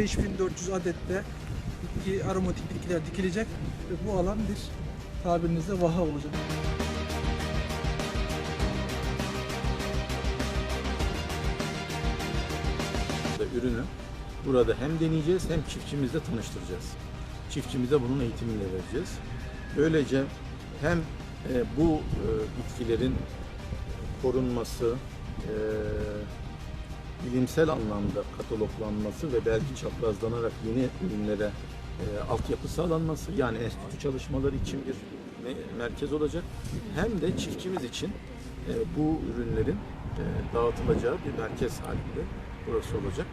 5400 adette bitki, aromatik bitkiler dikilecek ve bu alan bir tabirinizde vaha olacak. ürünü burada hem deneyeceğiz hem çiftçimizle tanıştıracağız. Çiftçimize bunun eğitimini vereceğiz. Böylece hem e, bu e, bitkilerin korunması, e, bilimsel anlamda kataloglanması ve belki çaprazlanarak yeni ürünlere e, altyapı sağlanması yani enstitü çalışmaları için bir me- merkez olacak. Hem de çiftçimiz için e, bu ürünlerin e, dağıtılacağı bir merkez halinde burası olacak.